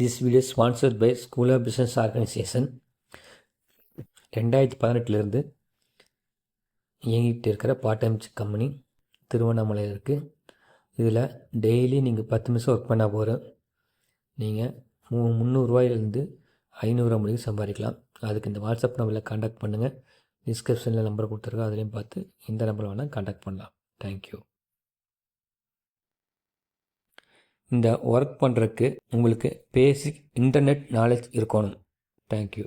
This video sponsored by school of business organisation ரெண்டாயிரத்தி பதினெட்டுலேருந்து இயங்கிட்டு இருக்கிற பார்ட் டைம் கம்பெனி திருவண்ணாமலையில் இருக்குது இதில் டெய்லி நீங்கள் பத்து நிமிஷம் ஒர்க் பண்ணால் போகிறோம் நீங்கள் மூ முந்நூறுரூவாயிலேருந்து ஐநூறுரூவா முடிவு சம்பாதிக்கலாம். அதுக்கு இந்த வாட்ஸ்அப் நம்பரில் காண்டாக்ட் பண்ணுங்கள் டிஸ்கிரிப்ஷனில் நம்பர் கொடுத்துருக்கோம் அதுலேயும் பார்த்து இந்த நம்பரில் வேணால் காண்டாக்ட் பண்ணலாம். தேங்க்யூ இந்த ஒர்க் பண்ணுறதுக்கு உங்களுக்கு பேசிக் இன்டர்நெட் நாலேஜ் இருக்கணும். தேங்க்யூ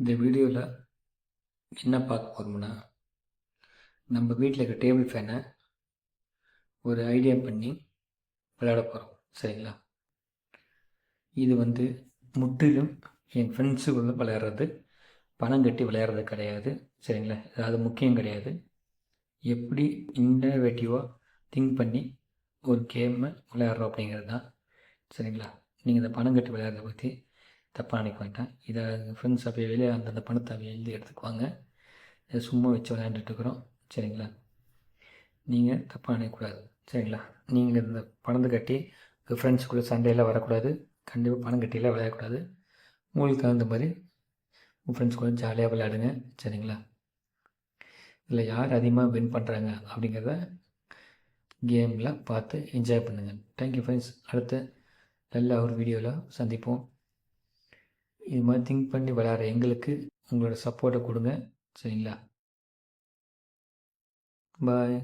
இந்த வீடியோவில் என்ன பார்க்க போகிறோம்னா நம்ம வீட்டில் இருக்க டேபிள் ஃபேனை ஒரு ஐடியா பண்ணி விளையாட போகிறோம் சரிங்களா? இது வந்து முற்றிலும் என் ஃப்ரெண்ட்ஸுக்குள்ள விளையாடுறது. பணம் கட்டி விளையாடுறது கிடையாது. சரிங்களா? அது முக்கியம் கிடையாது. எப்படி இன்னோவேட்டிவாக திங்க் பண்ணி ஒரு கேமை விளையாடுறோம் அப்படிங்கிறது தான் சரிங்களா? நீங்கள் இந்த பணம் கட்டி விளையாடுறத பற்றி தப்பாக நினைக்க இதை ஃப்ரெண்ட்ஸ் அப்படியே வெளியே அந்தந்த பணத்தை அப்படியே எழுதி எடுத்துக்குவாங்க. இதை சும்மா வச்சு விளையாண்டுட்டுருக்குறோம் சரிங்களா? நீங்கள் தப்பாக நினைக்கக்கூடாது சரிங்களா? நீங்கள் இந்த பணத்தை கட்டி உங்கள் ஃப்ரெண்ட்ஸுக்குள்ளே சண்டையெல்லாம் வரக்கூடாது. கண்டிப்பாக பணம் கட்டியெல்லாம் விளையாடக்கூடாது. உங்களுக்கு தகுந்த மாதிரி உங்கள் ஃப்ரெண்ட்ஸ் கூட ஜாலியாக விளையாடுங்க. சரிங்களா? இதில் யார் அதிகமாக வின் பண்ணுறாங்க அப்படிங்கிறத கேமில் பார்த்து என்ஜாய் பண்ணுங்கள் தேங்க்யூ ஃப்ரெண்ட்ஸ் அடுத்து நல்ல ஒரு வீடியோவில் சந்திப்போம். இது மாதிரி திங்க் பண்ணி விளையாடுற எங்களுக்கு உங்களோட சப்போர்ட்டை கொடுங்க. சரிங்களா? பாய்